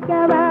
ಮುಖ್ಯವಾ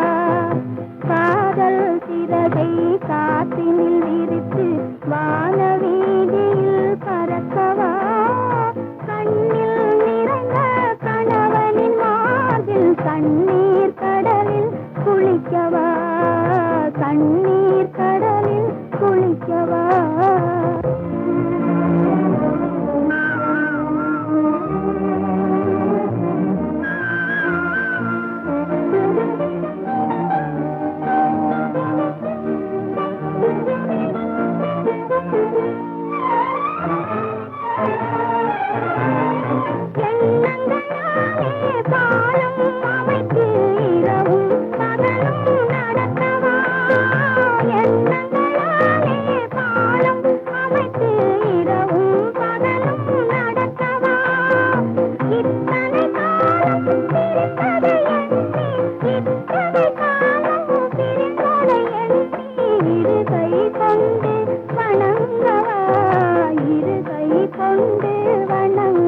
கொண்டு வணங்க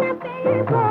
पे